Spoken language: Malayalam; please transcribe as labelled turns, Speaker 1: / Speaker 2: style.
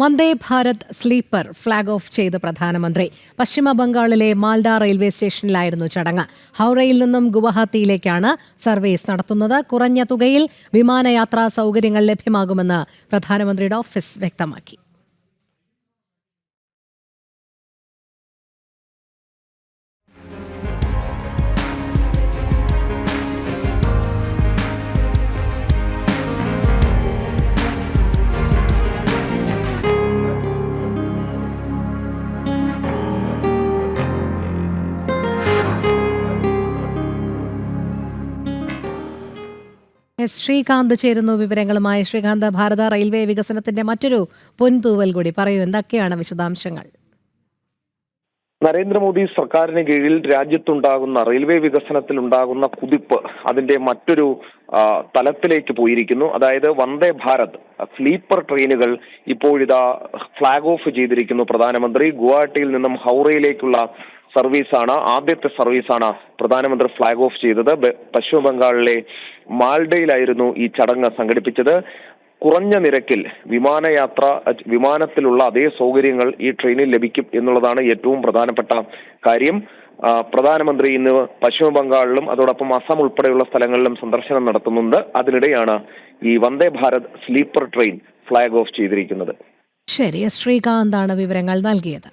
Speaker 1: Vande Bharat sleeper flag off ചെയ്ത് പ്രധാനമന്ത്രി. പശ്ചിമ ബംഗാളിലെ മാൽഡ റെയിൽവേ സ്റ്റേഷനിലായിരുന്നു ചടങ്ങ്. ഹൗറയിൽ നിന്നും ഗുവാഹത്തിയിലേക്കാണ് സർവീസ് നടത്തുന്നത്. കുറഞ്ഞ തുകയിൽ വിമാനയാത്രാ സൗകര്യങ്ങൾ ലഭ്യമാകുമെന്ന് പ്രധാനമന്ത്രിയുടെ ഓഫീസ് വ്യക്തമാക്കി. എസ് ശ്രീകാന്ത് ചേരുന്നു. വിവരങ്ങളുമായി ശ്രീകാന്ത് ഭാരത റെയിൽവേ വികസനത്തിന്റെ മറ്റൊരു പൊൻതൂവൽ കൂടി. പറയൂ എന്തൊക്കെയാണ് വിശദാംശങ്ങൾ?
Speaker 2: നരേന്ദ്രമോദി സർക്കാരിന് കീഴിൽ രാജ്യത്തുണ്ടാകുന്ന റെയിൽവേ വികസനത്തിൽ ഉണ്ടാകുന്ന കുതിപ്പ് അതിന്റെ മറ്റൊരു തലത്തിലേക്ക് പോയിരിക്കുന്നു. അതായത് വന്ദേ ഭാരത് സ്ലീപ്പർ ട്രെയിനുകൾ ഇപ്പോഴിതാ ഫ്ളാഗ് ഓഫ് ചെയ്തിരിക്കുന്നു. പ്രധാനമന്ത്രി ഗുവാഹട്ടിയിൽ നിന്നും ഹൗറയിലേക്കുള്ള സർവീസാണ് ആദ്യത്തെ സർവീസാണ് പ്രധാനമന്ത്രി ഫ്ളാഗ് ഓഫ് ചെയ്തത്. പശ്ചിമ ബംഗാളിലെ മാൽഡയിലായിരുന്നു ഈ ചടങ്ങ് സംഘടിപ്പിച്ചത്. കുറഞ്ഞ നിരക്കിൽ വിമാനയാത്ര വിമാനത്തിലുള്ള അതേ സൗകര്യങ്ങൾ ഈ ട്രെയിനിൽ ലഭിക്കും എന്നുള്ളതാണ് ഏറ്റവും പ്രധാനപ്പെട്ട കാര്യം. പ്രധാനമന്ത്രി ഇന്ന് പശ്ചിമ ബംഗാളിലും അതോടൊപ്പം അസം ഉൾപ്പെടെയുള്ള സ്ഥലങ്ങളിലും സന്ദർശനം നടത്തുന്നുണ്ട്. അതിനിടെയാണ് ഈ Vande Bharat sleeper train flag off ചെയ്തിരിക്കുന്നത്.
Speaker 1: ശരി ശ്രീകാന്താണ് വിവരങ്ങൾ നൽകിയത്.